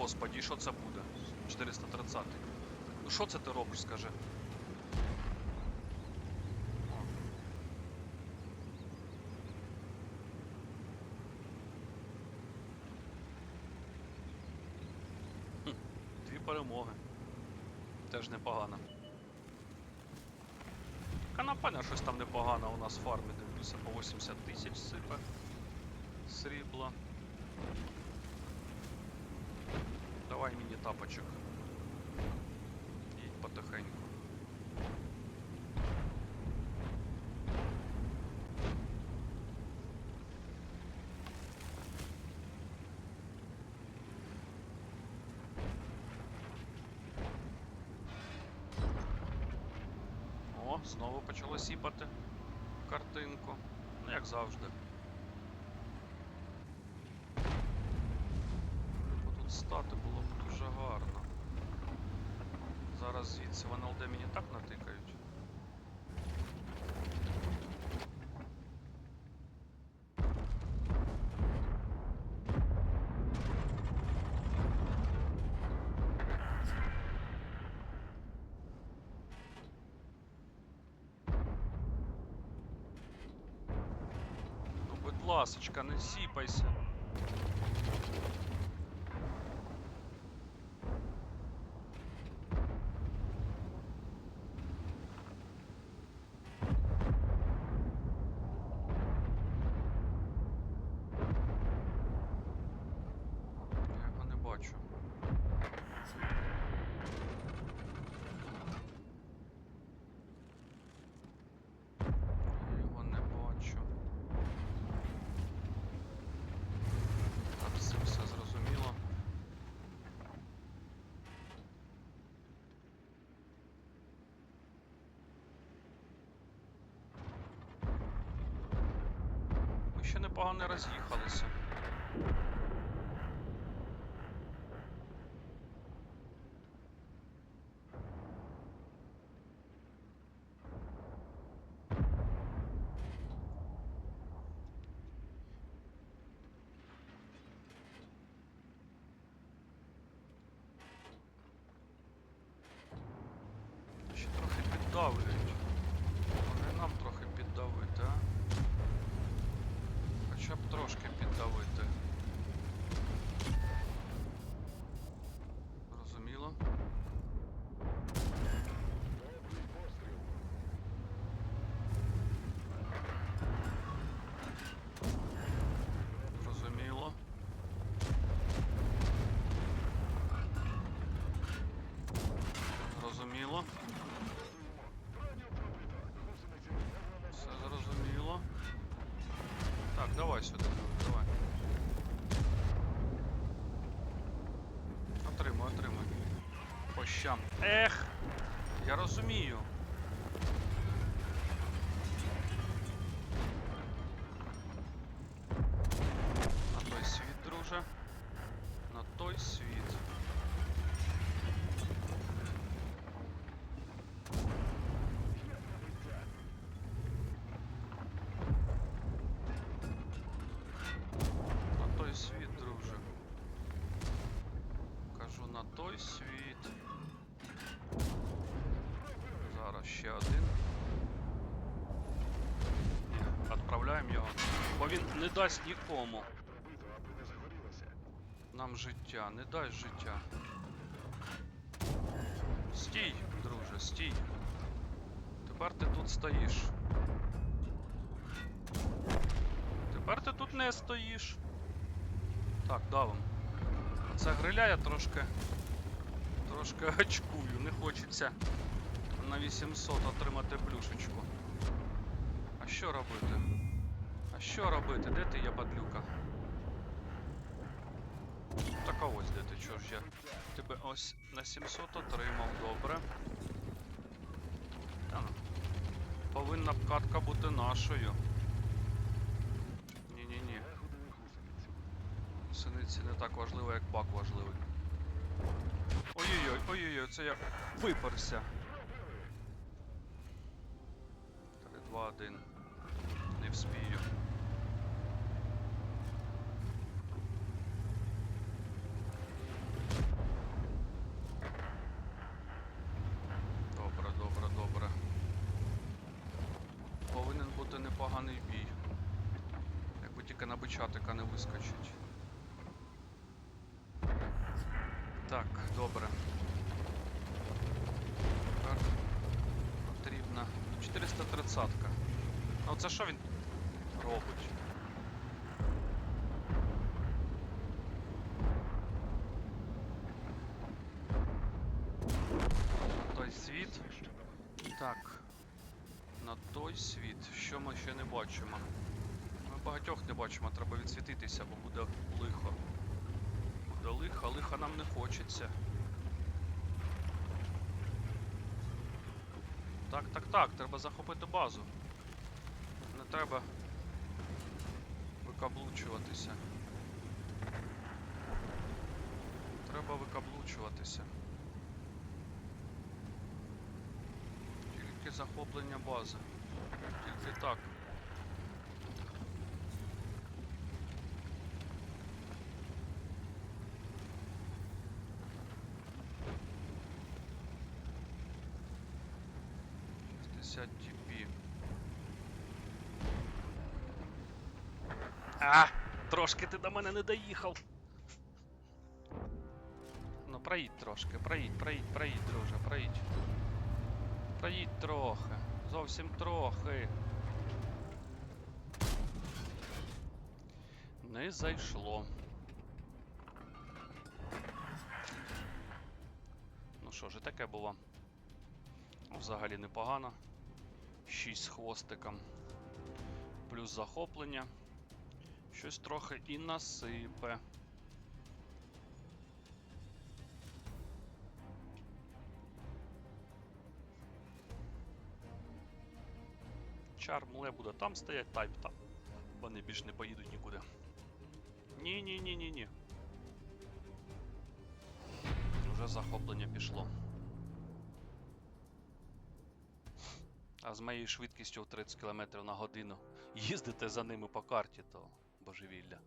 господі, що це буде? 430. Ну що це ти робиш, скажи? Дві перемоги. Теж непогано. Канапаня щось там непогано у нас фармі, дивлюся, по 80 тисяч сипе. Срібла. Давай мені тапочок. Їдь потихеньку. О, знову почало сіпати картинку. Ну, як завжди. Бо тут стати було б дуже гарно. Зараз звідси в НЛД мені так натикають. Ну, ласочка, не сіпайся. Я його не бачу. Я його не бачу. Так, з цим все зрозуміло. Ми ще непогано роз'їхалися. Ще трохи піддавлюють. Може нам трохи піддавити, а? Б трошки піддавити. По щам. Ех! Я розумію. На той світ, друже. На той світ. На той світ, друже. Кажу на той світ. Зараз ще один. Ні, відправляємо його. Бо він не дасть нікому. Нам життя, не дасть життя. Стій, друже, стій. Тепер ти тут стоїш. Тепер ти тут не стоїш. Так, давим. Гриля я трошки. Трошки очкую. Не хочеться на 800 отримати плюшечку. А що робити? А що робити? Де ти є падлюка? Так а ось де ти, чого ж я? Тебе ось на 700 отримав, добре. Та ну. Повинна б катка бути нашою. Це не так важливо, як бак важливий. Ой-ой-ой, ой-ой-ой, це я випарся. 3, 2, 1. Не вспію. Добре, добре, добре. Повинен бути непоганий бій. Якби тільки на бичатика не вискочить. Так, добре. Тепер потрібна 430-ка. Ну це що він робить? На той світ. Так. На той світ. Що ми ще не бачимо? Ми багатьох не бачимо, треба відсвітитися, бо буде лихо. Буде а нам не хочеться. Так, так, так, треба захопити базу. Не треба викаблучуватися. Треба викаблучуватися. Тільки захоплення бази. Тільки так. Шістдесят TP. А! Трошки ти до мене не доїхав. Ну, проїдь трошки, проїдь, проїдь, проїдь, друже, проїдь. Проїдь трохи. Зовсім трохи. Не зайшло. Ну що ж, і таке було. Взагалі непогано. 6 з хвостиком. Плюс захоплення. Щось трохи і насипе. Чармле буде там стоять, тайп там. Вони більш не поїдуть нікуди. Ні, ні, ні, ні, ні. Уже захоплення пішло. А з моєю швидкістю в 30 км на годину їздити за ними по карті, то божевілля.